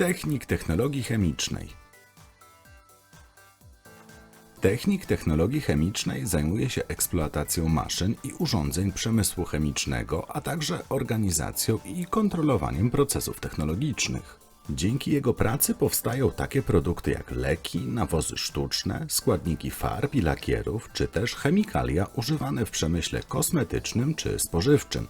Technik technologii chemicznej. Technik technologii chemicznej zajmuje się eksploatacją maszyn i urządzeń przemysłu chemicznego, a także organizacją i kontrolowaniem procesów technologicznych. Dzięki jego pracy powstają takie produkty jak leki, nawozy sztuczne, składniki farb i lakierów, czy też chemikalia używane w przemyśle kosmetycznym czy spożywczym.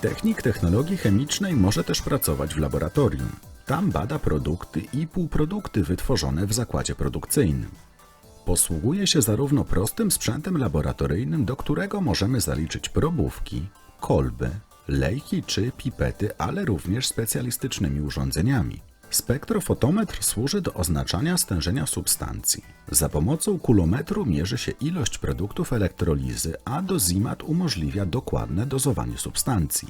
Technik technologii chemicznej może też pracować w laboratorium. Tam bada produkty i półprodukty wytworzone w zakładzie produkcyjnym. Posługuje się zarówno prostym sprzętem laboratoryjnym, do którego możemy zaliczyć probówki, kolby, lejki czy pipety, ale również specjalistycznymi urządzeniami. Spektrofotometr służy do oznaczania stężenia substancji. Za pomocą kulometru mierzy się ilość produktów elektrolizy, a dozimat umożliwia dokładne dozowanie substancji.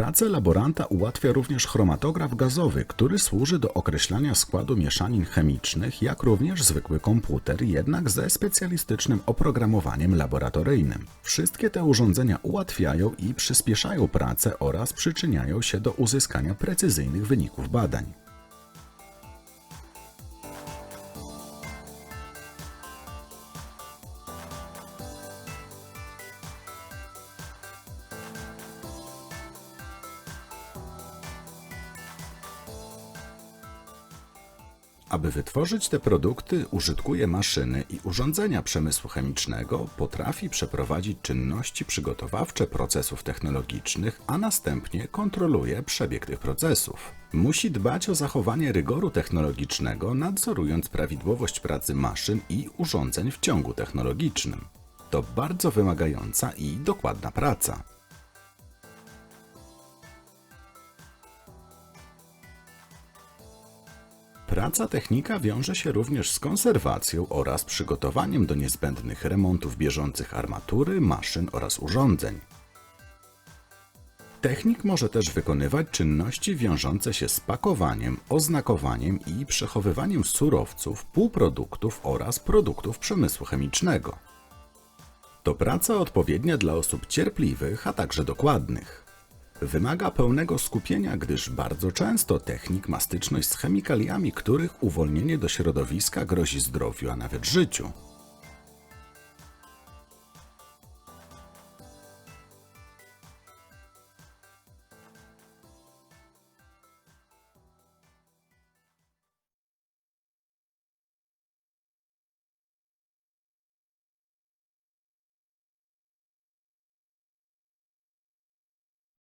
Pracę laboranta ułatwia również chromatograf gazowy, który służy do określania składu mieszanin chemicznych, jak również zwykły komputer, jednak ze specjalistycznym oprogramowaniem laboratoryjnym. Wszystkie te urządzenia ułatwiają i przyspieszają pracę oraz przyczyniają się do uzyskania precyzyjnych wyników badań. Aby wytworzyć te produkty, użytkuje maszyny i urządzenia przemysłu chemicznego, potrafi przeprowadzić czynności przygotowawcze procesów technologicznych, a następnie kontroluje przebieg tych procesów. Musi dbać o zachowanie rygoru technologicznego, nadzorując prawidłowość pracy maszyn i urządzeń w ciągu technologicznym. To bardzo wymagająca i dokładna praca. Praca technika wiąże się również z konserwacją oraz przygotowaniem do niezbędnych remontów bieżących armatury, maszyn oraz urządzeń. Technik może też wykonywać czynności wiążące się z pakowaniem, oznakowaniem i przechowywaniem surowców, półproduktów oraz produktów przemysłu chemicznego. To praca odpowiednia dla osób cierpliwych, a także dokładnych. Wymaga pełnego skupienia, gdyż bardzo często technik ma styczność z chemikaliami, których uwolnienie do środowiska grozi zdrowiu, a nawet życiu.